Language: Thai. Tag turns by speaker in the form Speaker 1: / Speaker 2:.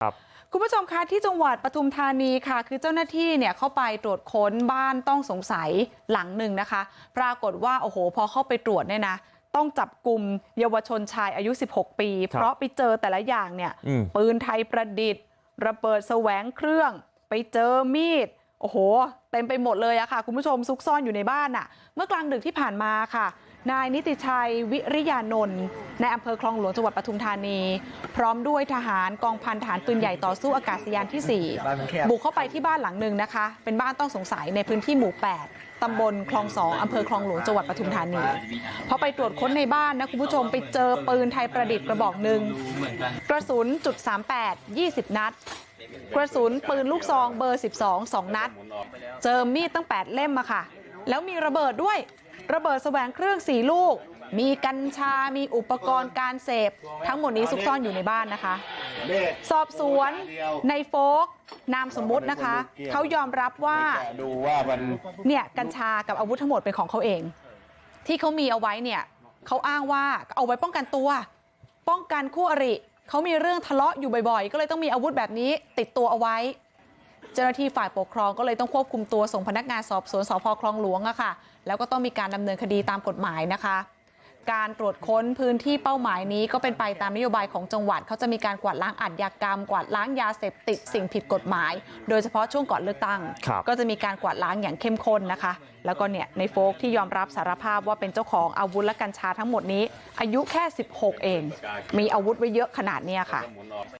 Speaker 1: ครับ
Speaker 2: คุณผู้ชมคะที่จังหวัดปทุมธานีค่ะคือเจ้าหน้าที่เนี่ยเข้าไปตรวจค้นบ้านต้องสงสัยหลังหนึ่งนะคะปรากฏว่าโอ้โหพอเข้าไปตรวจเนี่ยนะต้องจับกลุ่มเยาวชนชายอายุ16ปีเพราะไปเจอแต่ละอย่างเนี่ย
Speaker 1: อืม
Speaker 2: ปืนไทยประดิษฐ์ระเบิดแสวงเครื่องไปเจอมีดโอ้โหเต็มไปหมดเลยอะค่ะคุณผู้ชมซุกซ่อนอยู่ในบ้านอะเมื่อกลางดึกที่ผ่านมาค่ะ นายนิติชัยวิริยานนท์ในอำเภอคลองหลวงจังหวัดปทุมธานี พร้อมด้วยทหารกองพันฐานปืนใหญ่ต่อสู้อากาศยานที่ 4 บุกเข้าไปที่บ้านหลังหนึ่งนะคะ เป็นบ้านต้องสงสัยในพื้นที่หมู่ 8 ตำบลคลองสองอำเภอคลองหลวงจังหวัดปทุมธานีพอไปตรวจค้นในบ้านนะคุณผู้ชมไปเจอปืนไทยประดิษฐ์กระบอกหนึ่งกระสุนจุด38 20 นัดกระสุนปืนลูกซองเบอร์ 12 2 นัด เจอมีดตั้ง 8 เล่มอะค่ะ แล้วมีระเบิดด้วย ระเบิดแสวงเครื่อง4ลูกมีกัญชามีอุปกรณ์การเสพทั้งหมดนี้ซุกซ่อนอยู่ในบ้านนะคะสอบสวนในโฟกนามสมมุตินะคะเขายอมรับว่าเนี่ยกัญชากับอาวุธทั้งหมดเป็นของเขาเอง ที่เขามีเอาไว้เนี่ยเขาอ้างว่าเอาไว้ป้องกันตัว ป้องกันคู่อริเขามีเรื่องทะเลาะอยู่บ่อยๆ ก็เลยต้องมีอาวุธแบบนี้ติดตัวเอาไว้ เจ้าหน้าที่ฝ่ายปกครองก็เลยต้องควบคุมตัวส่งพนักงานสอบสวนสพคลองหลวงอะค่ะ แล้วก็ต้องมีการดำเนินคดีตามกฎหมายนะคะ การตรวจค้นพื้นที่เป้าหมายนี้ก็เป็นไปตามนโยบายของจังหวัดเขาจะมีการกวาดล้างอาชญากรรม กวาดล้างยาเสพติดสิ่งผิดกฎหมาย โดยเฉพาะช่วงก่อนเลือกตั้ง
Speaker 1: ครับ
Speaker 2: ก็จะมีการกวาดล้างอย่างเข้มข้นนะคะ แล้วก็เนี่ยในโฟกที่ยอมรับสารภาพว่าเป็นเจ้าของอาวุธและกัญชาทั้งหมดนี้ อายุแค่ 16 เอง มีอาวุธไว้เยอะขนาดเนี้ยค่ะ